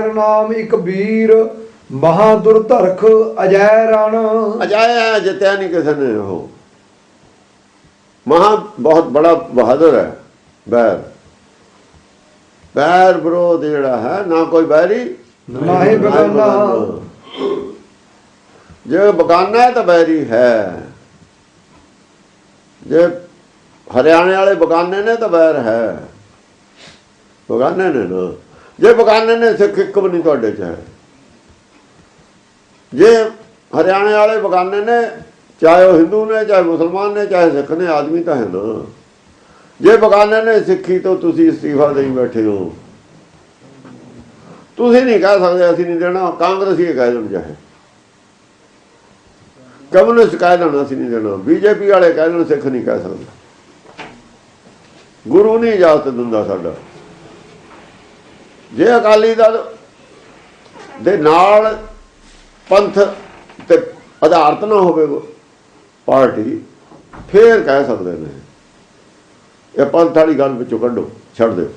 ਅਜੈਰ ਨਾਮ ਇੱਕ ਵੀਰ ਬਹਾਦਰ ਧਰਖ ਅਜੈ ਰਣ। ਅਜਾਇਆ ਜਿੱਤਿਆ ਨਹੀਂ ਕਿਸੇ ਨੇ ਉਹ। ਮਹਾ ਬਹੁਤ ਬੜਾ ਬਹਾਦਰ ਹੈ ਬੈਰ। ਬੈਰ ਵਿਰੋਧ ਜਿਹੜਾ ਹੈ ਨਾ ਕੋਈ ਬੈਰੀ ਨਾਹੀ ਬਗਾਨਾ। ਜੇ ਬਗਾਨਾ ਹੈ ਤਾਂ ਬੈਰੀ ਹੈ। ਜੇ ਹਰਿਆਣੇ ਵਾਲੇ ਬਗਾਨੇ ਨੇ ਤਾਂ ਬੈਰ ਹੈ। ਬਗਾਨੇ ਨੇ ਨਾ। ਜੇ ਬਗਾਨੇ ਨੇ ਸਿੱਖ ਇੱਕ ਵੀ ਨਹੀਂ ਤੁਹਾਡੇ ਚ ਹੈ। ਜੇ ਹਰਿਆਣੇ ਵਾਲੇ ਬਗਾਨੇ ਨੇ, ਚਾਹੇ ਉਹ ਹਿੰਦੂ ਨੇ, ਚਾਹੇ ਮੁਸਲਮਾਨ ਨੇ, ਚਾਹੇ ਸਿੱਖ ਨੇ, ਆਦਮੀ ਤਾਂ ਹੈ ਨਾ। ਜੇ ਬਗਾਨੇ ਨੇ ਸਿੱਖੀ ਤੋਂ ਤੁਸੀਂ ਅਸਤੀਫਾ ਦੇਈ ਬੈਠੇ ਹੋ। ਤੁਸੀਂ ਨਹੀਂ ਕਹਿ ਸਕਦੇ, ਅਸੀਂ ਨਹੀਂ ਦੇਣਾ, ਕਾਂਗਰਸੀ ਕਹਿ ਦੇਣ ਚਾਹੇ। ਕਮਿਊਨਿਸਟ ਕਹਿ ਦੇਣ, ਅਸੀਂ ਨਹੀਂ ਦੇਣਾ। ਬੀਜੇਪੀ ਵਾਲੇ ਕਹਿ ਦੇਣ, ਸਿੱਖ ਨਹੀਂ ਕਹਿ ਸਕਦੇ। ਗੁਰੂ ਨਹੀਂ ਇਜਾਜ਼ਤ ਦਿੰਦਾ ਸਾਡਾ। ਜੇ ਅਕਾਲੀ ਦਲ ਦੇ ਨਾਲ ਪੰਥ ਤੇ ਆਧਾਰਿਤ ਨਾ ਹੋਵੇ ਪਾਰਟੀ, ਫੇਰ ਕਹਿ ਸਕਦੇ ਨੇ। ਇਹ ਪੰਥ ਵਾਲੀ ਗੱਲ ਵਿੱਚੋਂ ਕੱਢੋ, ਛੱਡ ਦਿਓ।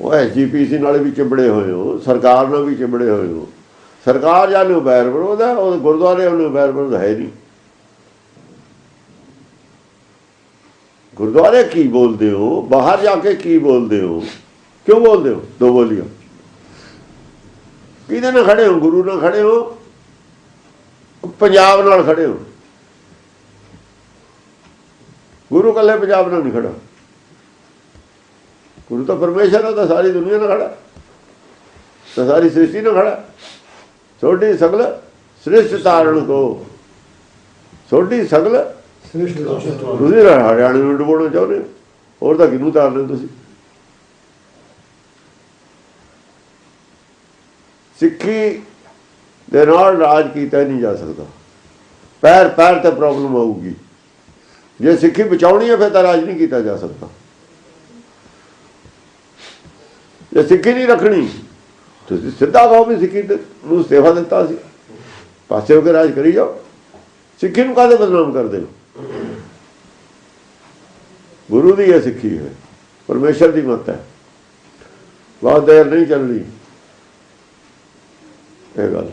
ਉਹ ਐਸਜੀਪੀਸੀ ਨਾਲ ਵੀ ਚਿੰਬੜੇ ਹੋਏ ਹੋ, ਸਰਕਾਰ ਨਾਲ ਵੀ ਚਿੰਬੜੇ ਹੋਏ ਹੋ। ਸਰਕਾਰ ਜਾਂ ਨੂੰ ਬੈਰ ਵਿਰੋਧ ਹੈ, ਉਹ ਗੁਰਦੁਆਰੇ ਉਹਨੂੰ ਬੈਰ ਵਿਰੋਧ ਹੈ ਨਹੀਂ। ਗੁਰਦੁਆਰੇ ਕੀ ਬੋਲਦੇ ਹੋ? ਬਾਹਰ ਜਾ ਕੇ ਕੀ ਬੋਲਦੇ ਹੋ? ਕਿਉਂ ਬੋਲਦੇ ਹੋ? ਦੋ ਬੋਲੀਆਂ। ਕਿਹਦੇ ਨਾਲ ਖੜੇ ਹੋ? ਗੁਰੂ ਨਾਲ ਖੜੇ ਹੋ? ਪੰਜਾਬ ਨਾਲ ਖੜੇ ਹੋ? ਗੁਰੂ ਕੱਲੇ ਪੰਜਾਬ ਨਾਲ ਨਹੀਂ ਖੜਾ। ਗੁਰੂ ਤਾਂ ਪਰਮੇਸ਼ਰ ਹੈ ਤਾਂ ਸਾਰੀ ਦੁਨੀਆ ਨਾਲ ਖੜਾ। ਤਾਂ ਸਾਰੀ ਸ੍ਰਿਸ਼ਟੀ ਨਾਲ ਖੜਾ। ਛੋਟੀ ਸਗਲ ਸ੍ਰਿਸ਼ਟ ਤਾਰਣ ਕੋ। ਛੋਟੀ ਸਗਲ ਸ੍ਰਿਸ਼ਟ ਤੁਸੀਂ ਹਰਿਆਣੇ ਨੂੰ ਡੁਬੋਣਾ ਚਾਹੁੰਦੇ? ਹੋਰ ਤਾਂ ਕਿਹਨੂੰ ਤਾਰਦੇ ਹੋ ਤੁਸੀਂ? ਸਿੱਖੀ ਦੇ ਨਾਲ ਰਾਜ ਕੀਤਾ ਨਹੀਂ ਜਾ ਸਕਦਾ। ਪੈਰ ਪੈਰ ਤੇ ਪ੍ਰੋਬਲਮ ਆਊਗੀ। ਜੇ ਸਿੱਖੀ ਬਚਾਉਣੀ ਹੈ ਫਿਰ ਤਾਂ ਰਾਜ ਨਹੀਂ ਕੀਤਾ ਜਾ ਸਕਦਾ। ਜੇ ਸਿੱਖੀ ਨਹੀਂ ਰੱਖਣੀ, ਤੁਸੀਂ ਸਿੱਧਾ ਕਹੋ ਵੀ ਸਿੱਖੀ ਨੂੰ ਸੇਵਾ ਦਿੱਤਾ ਸੀ। ਪਾਸੇ ਹੋ ਕੇ ਰਾਜ ਕਰੀ ਜਾਓ। ਸਿੱਖੀ ਨੂੰ ਕਾਹਦੇ ਬਦਨਾਮ ਕਰਦੇ ਹੋ? ਗੁਰੂ ਦੀ ਇਹ ਸਿੱਖੀ ਹੈ। ਪਰਮੇਸ਼ਰ ਦੀ ਮੱਤ ਹੈ। ਬਹੁਤ ਦੇਰ ਨਹੀਂ ਚੱਲਣੀ। ਇਹ ਗੱਲ